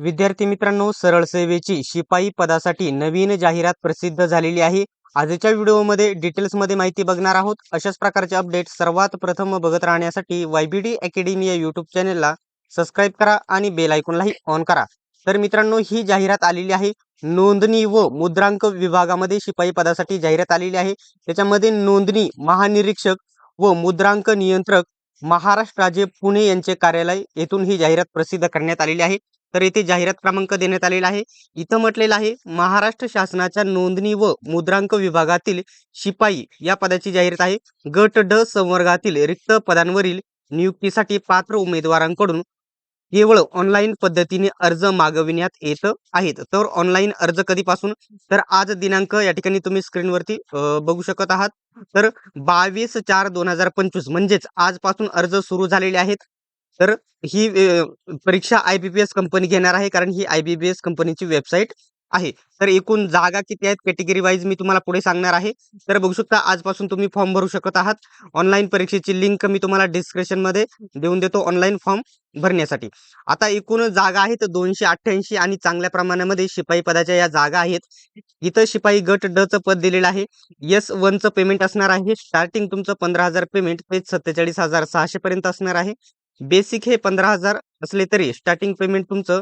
विद्यार्थी मित्रांनो सरळ सेवेची शिपाई पदासाठी नवीन जाहिरात प्रसिद्ध झालेली आहे. आजच्या व्हिडिओमध्ये डिटेल्समध्ये माहिती बघणार आहोत. अशाच प्रकारचे अपडेट सर्वात प्रथम बघत राहण्यासाठी वायबीडी अकॅडमी या युट्यूब चॅनेलला सबस्क्राईब करा आणि बेल आयकॉनलाही ऑन करा. तर मित्रांनो ही जाहिरात आलेली आहे. नोंदणी व मुद्रांक विभागामध्ये शिपाई पदासाठी जाहिरात आलेली आहे. त्याच्यामध्ये नोंदणी महानिरीक्षक व मुद्रांक नियंत्रक महाराष्ट्र राज्य पुणे यांचे कार्यालय येथून ही जाहिरात प्रसिद्ध करण्यात आलेली आहे. तर येथे जाहिरात क्रमांक देण्यात आलेला आहे. इथं म्हटलेलं आहे महाराष्ट्र शासनाच्या नोंदणी व मुद्रांक विभागातील शिपाई या पदाची जाहिरात आहे. गट ड संवर्गातील रिक्त पदांवरील नियुक्तीसाठी पात्र उमेदवारांकडून केवळ ऑनलाईन पद्धतीने अर्ज मागविण्यात येत आहेत. तर ऑनलाईन अर्ज कधीपासून? तर आज दिनांक या ठिकाणी तुम्ही स्क्रीनवरती बघू शकत आहात. तर बावीस चार दोन हजार पंचवीस म्हणजेच आजपासून अर्ज सुरू झालेले आहेत. तर ही परीक्षा I B P S company घेणार आहे कारण ही आय बी बी एस कंपनीची वेबसाईट आहे. तर एकूण जागा किती आहेत? कॅटेगरी वाईज मी तुम्हाला पुढे सांगणार आहे. तर बघू शकता आजपासून तुम्ही फॉर्म भरू शकत आहात. ऑनलाईन परीक्षेची लिंक मी तुम्हाला डिस्क्रिप्शनमध्ये देऊन देतो ऑनलाईन फॉर्म भरण्यासाठी. आता एकूण जागा आहेत दोनशे अठ्ठ्याऐंशी आणि चांगल्या प्रमाणामध्ये शिपाई पदाच्या या जागा आहेत. इथं शिपाई गट ड चं पद दिलेलं आहे. यस वनचं पेमेंट असणार आहे. स्टार्टिंग तुमचं पंधरा हजार पेमेंट ते सत्तेचाळीस हजार सहाशे पर्यंत असणार आहे. बेसिक हे पंधरा हजार असले तरी स्टार्टिंग पेमेंट तुमचं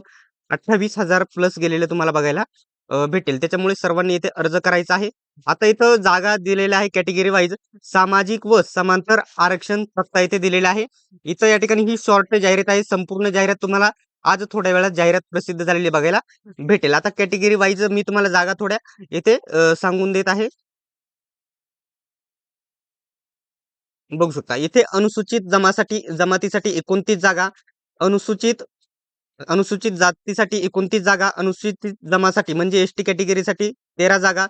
अठ्ठावीस हजार प्लस गेलेलं तुम्हाला बघायला भेटेल. त्याच्यामुळे सर्वांनी इथे अर्ज करायचा आहे. आता इथं जागा दिलेल्या आहे कॅटेगरी वाईज सामाजिक व समांतर आरक्षण तक्ता इथे दिलेला आहे. इथं या ठिकाणी ही शॉर्ट जाहिरात आहे. संपूर्ण जाहिरात तुम्हाला आज थोड्या वेळात जाहिरात प्रसिद्ध झालेली बघायला भेटेल. आता कॅटेगरी वाईज मी तुम्हाला जागा थोड्या इथे सांगून देत आहे. बघू शकता. इथे अनुसूचित जमासाठी जमातीसाठी एकोणतीस जागा अनुसूचित अनुसूचित जातीसाठी एकोणतीस जागा अनुसूचित जमासाठी म्हणजे एस टी कॅटेगरीसाठी तेरा जागा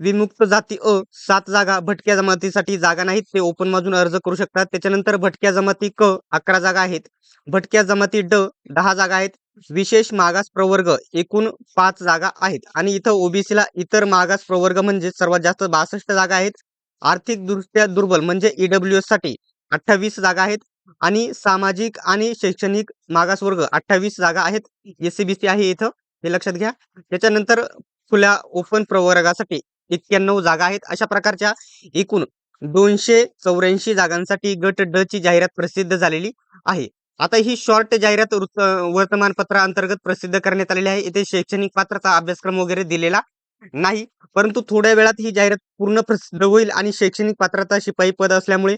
विमुक्त जाती अ सात जागा भटक्या जमातीसाठी जागा नाहीत ते ओपन मधून अर्ज करू शकतात. त्याच्यानंतर भटक्या जमाती क अकरा जागा आहेत. भटक्या जमाती ड दहा जागा आहेत. विशेष मागास प्रवर्ग एकूण पाच जागा आहेत. आणि इथं ओबीसीला इतर मागास प्रवर्ग म्हणजे सर्वात जास्त बासष्ट जागा आहेत. आर्थिकदृष्ट्या दुर्बल म्हणजे ईडब्ल्यू एससाठी अठ्ठावीस जागा आहेत आणि सामाजिक आणि शैक्षणिक मागासवर्ग अठ्ठावीस जागा आहेत. एसीबीसी आहे इथं हे लक्षात घ्या. त्याच्यानंतर खुल्या ओपन प्रवर्गासाठी एक्क्याण्णव जागा आहेत. अशा प्रकारच्या एकूण दोनशे चौऱ्याऐंशी जागांसाठी गट ड ची जाहिरात प्रसिद्ध झालेली आहे. आता ही शॉर्ट जाहिरात वृत्त वर्तमानपत्राअंतर्गत प्रसिद्ध करण्यात आलेली आहे. इथे शैक्षणिक पात्रता अभ्यासक्रम वगैरे दिलेला नाही. परंतु थोड्या वेळात ही जाहिरात पूर्ण प्रसिद्ध होईल आणि शैक्षणिक पात्रता शिपाई पद असल्यामुळे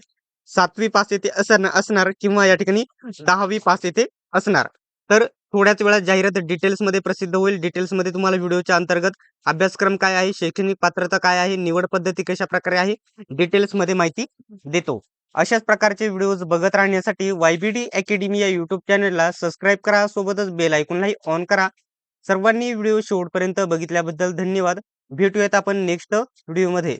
सातवी पास येथे असणार किंवा या ठिकाणी दहावी पास येथे असणार. तर थोड्याच वेळात जाहिरात डिटेल्समध्ये प्रसिद्ध होईल. डिटेल्समध्ये तुम्हाला व्हिडिओच्या अंतर्गत अभ्यासक्रम काय आहे शैक्षणिक पात्रता काय आहे निवड पद्धती कशा प्रकारे आहे डिटेल्समध्ये माहिती देतो. अशाच प्रकारचे व्हिडिओज बघत राहण्यासाठी वायबीडी अकॅडमी या युट्यूब चॅनलला सबस्क्राईब करा. सोबतच बेल आयकॉनलाही ऑन करा. सर्वांनी व्हिडिओ शेवटपर्यंत बघितल्याबद्दल धन्यवाद. भेटूयात आपण नेक्स्ट व्हिडिओमध्ये